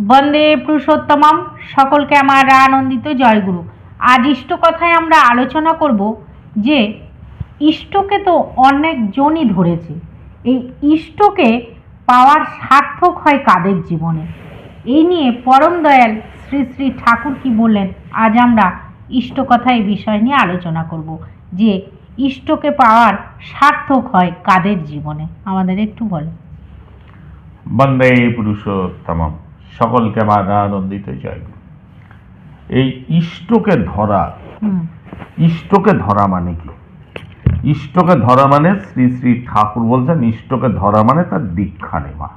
বন্দে পুরুষোত্তমম। সকলকে আমার আনন্দিত জয়গুরু। আজ ইষ্ট কথায় আমরা আলোচনা করব যে, ইষ্টকে তো অনেকজনই ধরেছে। এই ইষ্টকে পাওয়ার সার্থক হয় কাদের জীবনে? এই নিয়ে পরম দয়াল শ্রী শ্রী ঠাকুর কি বললেন, আজ আমরা ইষ্ট কথায় বিষয় নিয়ে আলোচনা করব যে, ইষ্টকে পাওয়ার সার্থক হয় কাদের জীবনে? আমাদের একটু বলেন বন্দে পুরুষোত্তম সকলকে আমার আনন্দিত জয়। গুরু। এই ইষ্টকে ধরা ইষ্টকে ধরা মানে কি? ইষ্টকে ধরা মানে শ্রী শ্রী ঠাকুর বলছেন ইষ্টকে ধরা মানে তার দীক্ষা নেওয়া।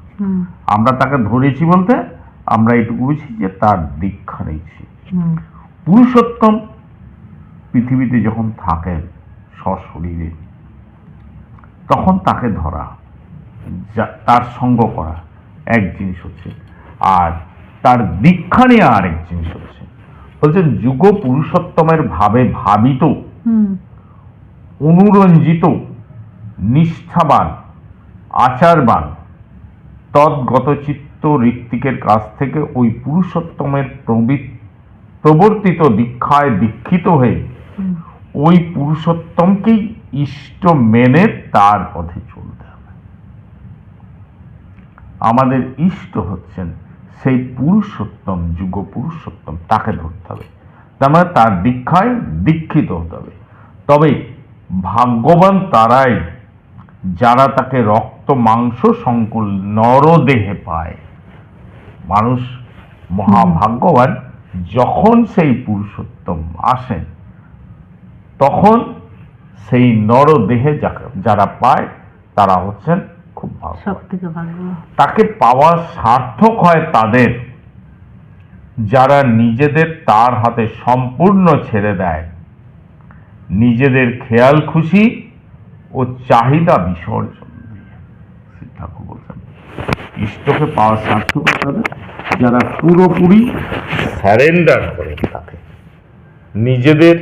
আমরা তাকে ধরেছি বলতে আমরা এটুকু বুঝি যে তার দীক্ষা নিয়েছি পুরুষোত্তম পৃথিবীতে যখন থাকেন সশরীরে তখন তাকে ধরা তার সঙ্গ করা এক জিনিস হচ্ছে আর তার দীক্ষা নেওয়া আরেক জিনিস হচ্ছে। বলছেন যুগ পুরুষোত্তমের ভাবে ভাবিত অনুরঞ্জিত নিষ্ঠাবান আচারবান তদ্গত চিত্ত ঋত্বিকের কাছ থেকে ওই পুরুষোত্তমের প্রবৃত- প্রবর্তিত দীক্ষায় দীক্ষিত হয়ে ওই পুরুষোত্তমকেই ইষ্ট মেনে তার পথে চলতে হবে। আমাদের ইষ্ট হচ্ছেন সেই পুরুষোত্তম, যুগ পুরুষোত্তম, তাকে ধরতে হবে। তার মানে তার দীক্ষায় দীক্ষিত হতে হবে। তবে ভাগ্যবান তারাই যারা তাকে রক্ত, মাংস, সংকুল, নরদেহে পায়। মানুষ মহাভাগ্যবান, যখন সেই পুরুষোত্তম আসেন, তখন সেই নরদেহে যারা পায়, তারা হচ্ছেন খুব ভালো তাকে পাওয়া সার্থক হয় তাদের যারা নিজেদের তার হাতে সম্পূর্ণ ছেড়ে দেয়। নিজেদের খেয়াল খুশি ও চাহিদা বিসর্জন দিয়ে ঠাকুর বলছেন। ইষ্টকে পাওয়া সার্থক হয় তাদের যারা পুরোপুরি স্যারেন্ডার করে তাকে। নিজেদের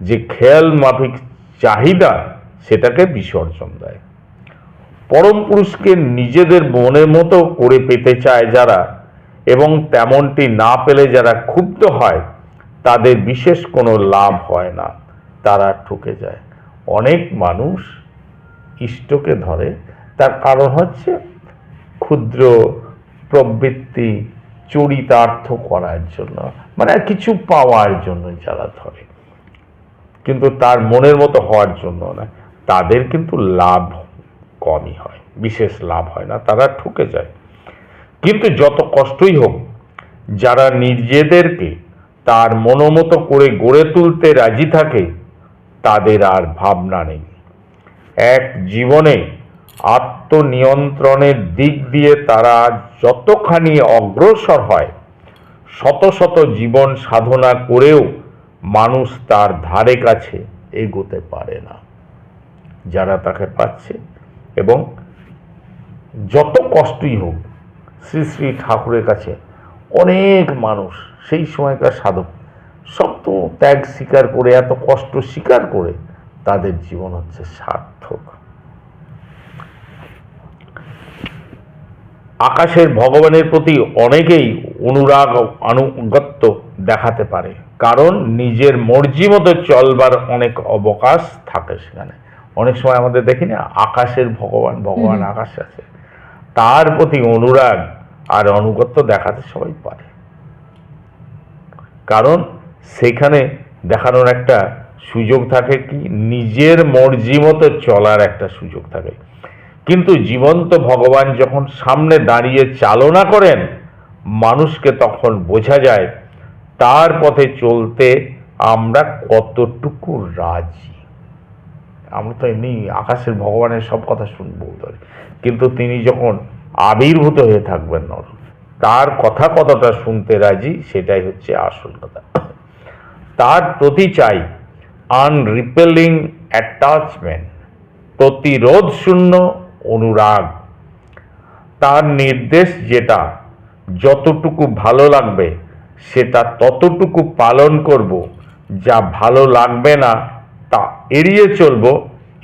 যে খেয়াল মাফিক চাহিদা সেটাকে বিসর্জন দেয়। পরম পুরুষকে নিজেদের মনের মতো করে পেতে চায় যারা, এবং তেমনটি না পেলে যারা ক্ষুব্ধ হয়, তাদের বিশেষ কোনো লাভ হয় না। তারা ঠকে যায়। অনেক মানুষ ইষ্টকে ধরে। তার কারণ হচ্ছে ক্ষুদ্র প্রবৃত্তি চরিতার্থ করার জন্য মানে কিছু পাওয়ার জন্য যারা ধরে। কিন্তু তার মনের মতো হওয়ার জন্য না তাদের কিন্তু লাভ কমই হয়, বিশেষ লাভ হয় না, তারা ঠকে যায়। কিন্তু যত কষ্টই হোক, যারা নিজেদেরকে তার মনোমতো করে গড়ে তুলতে রাজি থাকে, তাদের আর ভাবনা নেই। এক জীবনে আত্মনিয়ন্ত্রণের দিক দিয়ে তারা যতখানি অগ্রসর হয়, শত শত জীবন সাধনা করেও মানুষ তার ধারে কাছে এগোতে পারে না। যারা তাকে পাচ্ছে এবং যত কষ্টই হোক, শ্রী শ্রী ঠাকুরের কাছে অনেক মানুষ সেই সময়কার সাধক, সব তো ত্যাগ স্বীকার করে, এত কষ্ট স্বীকার করে তাদের জীবন হচ্ছে সার্থক। আকাশের ভগবানের প্রতি অনেকেই অনুরাগ আনুগত্য দেখাতে পারে, কারণ নিজের মর্জি মতো চলবার অনেক অবকাশ থাকে সেখানে। অনেক সময় আমাদের দেখি না আকাশের ভগবান ভগবান আকাশ আছে। তার প্রতি অনুরাগ আর অনুগত্য দেখাতে সবাই পারে। কারণ সেখানে দেখানোর একটা সুযোগ থাকে কি নিজের মর্জি মতো চলার একটা সুযোগ থাকে। কিন্তু জীবন্ত ভগবান যখন সামনে দাঁড়িয়ে চালনা করেন মানুষকে তখন বোঝা যায় তার পথে চলতে আমরা কতটুকু রাজি। আমরা তো এমনি আকাশের ভগবানের সব কথা শুনব ধরে কিন্তু তিনি যখন আবির্ভূত হয়ে থাকবেন নর, তার কথা কতটা শুনতে রাজি সেটাই হচ্ছে আসল কথা। তার প্রতি চাই আনরিপেলিং অ্যাটাচমেন্ট প্রতিরোধ শূন্য অনুরাগ। তার নির্দেশ যেটা, যতটুকু ভালো লাগবে, সেটা ততটুকু পালন করব, যা ভালো লাগবে না তা এড়িয়ে চলবো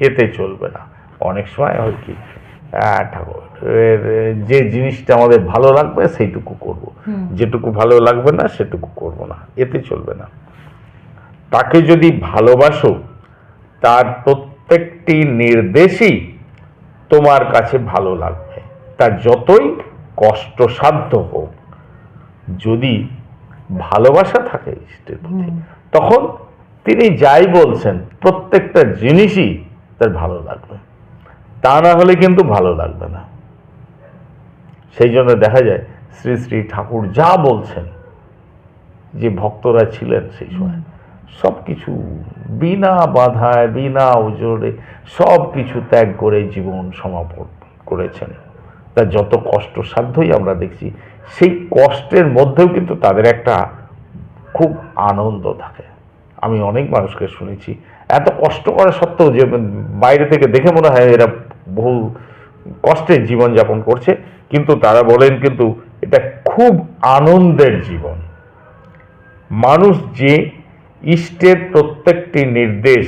এতে চলবে না। অনেক সময় হয় কি ঠাকুর যে জিনিসটা আমাদের ভালো লাগবে সেইটুকু করব। যেটুকু ভালো লাগবে না সেটুকু করব না। এতে চলবে না। তাকে যদি ভালোবাসো তার প্রত্যেকটি নির্দেশই তোমার কাছে ভালো লাগবে। তা যতই কষ্টসাধ্য হোক যদি ভালোবাসা থাকে ইষ্টের প্রতি তখন তিনি যাই বলছেন প্রত্যেকটা জিনিসই তার ভালো লাগবে। তা না হলে কিন্তু ভালো লাগবে না। সেই জন্য দেখা যায় শ্রী শ্রী ঠাকুর যা বলছেন যে ভক্তরা ছিলেন সেই সময় সব কিছু বিনা বাধায় বিনা ওজোরে সব কিছু ত্যাগ করে জীবন সমাপন করেছেন। তা যত কষ্টসাধ্যই আমরা দেখছি সেই কষ্টের মধ্যেও কিন্তু তাদের একটা খুব আনন্দ থাকে। আমি অনেক মানুষকে শুনেছি। এত কষ্ট করা সত্ত্বেও যে বাইরে থেকে দেখে মনে হয় এরা বহু কষ্টের জীবনযাপন করছে, কিন্তু তারা বলেন কিন্তু এটা খুব আনন্দের জীবন। মানুষ যে ইষ্টের প্রত্যেকটি নির্দেশ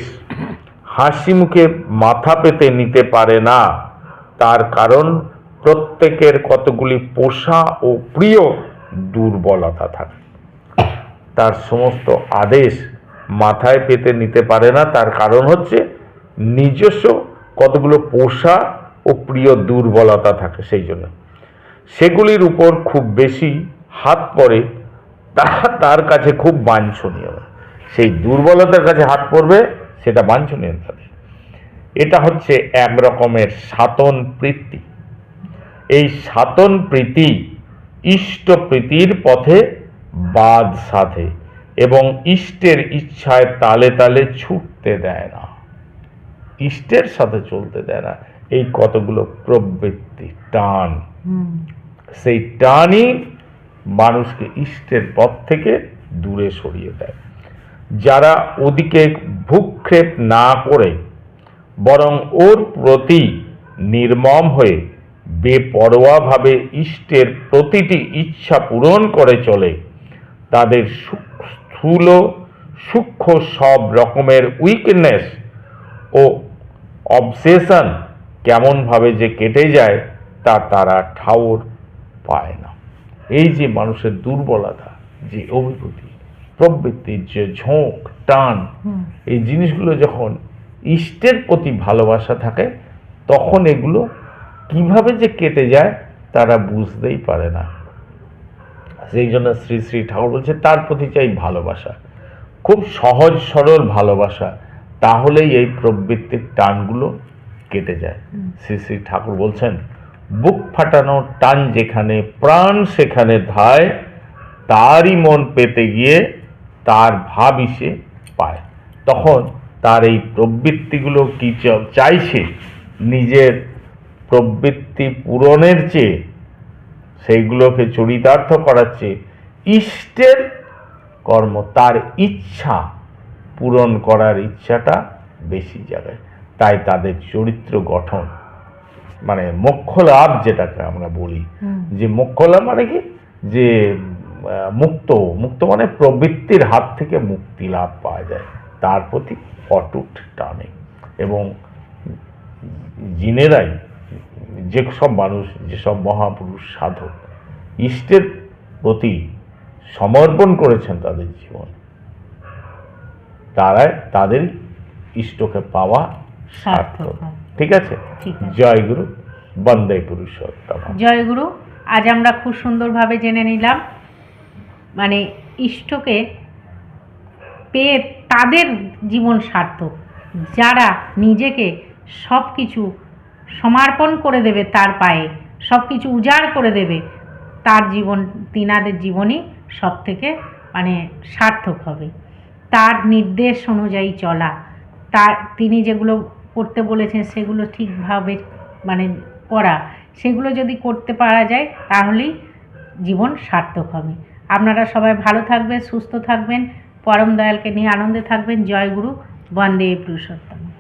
হাসি মুখে মাথা পেতে নিতে পারে না, তার কারণ প্রত্যেকের কতগুলি পোষা ও প্রিয় দুর্বলতা থাকে। তার সমস্ত আদেশ মাথায় পেতে নিতে পারে না। তার কারণ হচ্ছে নিজস্ব কতগুলো পোষা ও প্রিয় দুর্বলতা থাকে সেই জন্য। সেগুলির উপর খুব বেশি হাত পড়ে তা তার কাছে খুব বাঞ্ছনীয়। সেই দুর্বলতার কাছে হাত পড়বে, সেটা বাঞ্ছনীয় তাদের এটা হচ্ছে এক রকমের সাতন প্রীতি। এই সাতন প্রীতি ইষ্ট প্রীতির পথে বাদ সাধে। এবং ইষ্টের ইচ্ছায় তালে তালে ছুটতে দেয় না। ইষ্টের সাথে চলতে দেয় না। এই কতগুলো প্রবৃত্তি টান। সেই টানই মানুষকে ইষ্টের পথ থেকে দূরে সরিয়ে দেয়। যারা ওদিকে ভূক্ষেপ না করে বরং ওর প্রতি নির্মম হয়ে বেপরোয়াভাবে ইষ্টের প্রতিটি ইচ্ছা পূরণ করে চলে তাদের সূক- স্থূল সূক্ষ্ম সব রকমের উইকনেস ও অবসেশন কেমনভাবে যে কেটে যায় তা তারা ঠাউর পায় না। এই যে মানুষের দুর্বলতা যে অভিভূতি প্রবৃত্তির যে ঝোঁক টান এই জিনিসগুলো যখন ইষ্টের প্রতি ভালোবাসা থাকে তখন এগুলো কীভাবে যে কেটে যায় তারা বুঝতেই পারে না। সেই জন্য শ্রী শ্রী ঠাকুর বলছে তার প্রতি চাই ভালোবাসা। খুব সহজ সরল ভালোবাসা। তাহলেই এই প্রবৃত্তির টানগুলো কেটে যায়। শ্রী শ্রী ঠাকুর বলছেন বুক ফাটানো টান যেখানে প্রাণ সেখানে ধায় তারই মন পেতে গিয়ে তার ভাব সে পায়। তখন তার এই প্রবৃত্তিগুলো কি চাইছে? নিজের প্রবৃত্তি পূরণের চেয়ে সেইগুলোকে চরিতার্থ করাচ্ছে। ইষ্টের কর্ম তার ইচ্ছা পূরণ করার ইচ্ছাটা বেশি জায়গায় তাই তাদের চরিত্র গঠন মানে মোক্ষ লাভ যেটাকে আমরা বলি। যে মোক্ষ লাভ মানে কি? যে মুক্ত মুক্ত মানে প্রবৃত্তির হাত থেকে মুক্তি লাভ পাওয়া যায়। তার প্রতি অটুট টানে। এবং জিনেরাই যে সব মানুষ যেসব মহাপুরুষ সাধক ইষ্টের প্রতি সমর্পণ করেছেন তাদের জীবন। তারা তাদের ইষ্টকে পাওয়া সার্থক। সার্থক ঠিক আছে? ঠিক আছে। জয় গুরু বন্দে পুরুষোত্তম। জয় গুরু আজ আমরা খুব সুন্দরভাবে জেনে নিলাম মানে ইষ্টকে পেয়ে তাদের জীবন সার্থক। যারা নিজেকে সব কিছু সমর্পণ করে দেবে তার পায়ে। সব কিছু উজাড় করে দেবে। তার জীবন, তিনাদের জীবনই সব থেকে মানে সার্থক হবে। তার নির্দেশ অনুযায়ী চলা। তার, তিনি যেগুলো করতে বলেছেন সেগুলো ঠিকভাবে মানে করা। সেগুলো যদি করতে পারা যায়, তাহলেই জীবন সার্থক হবে। আপনারা সবাই ভালো থাকবেন, সুস্থ থাকবেন। পরম দয়ালকে নিয়ে আনন্দে থাকবেন। জয় গুরু, বন্দে পুরুষোত্তম।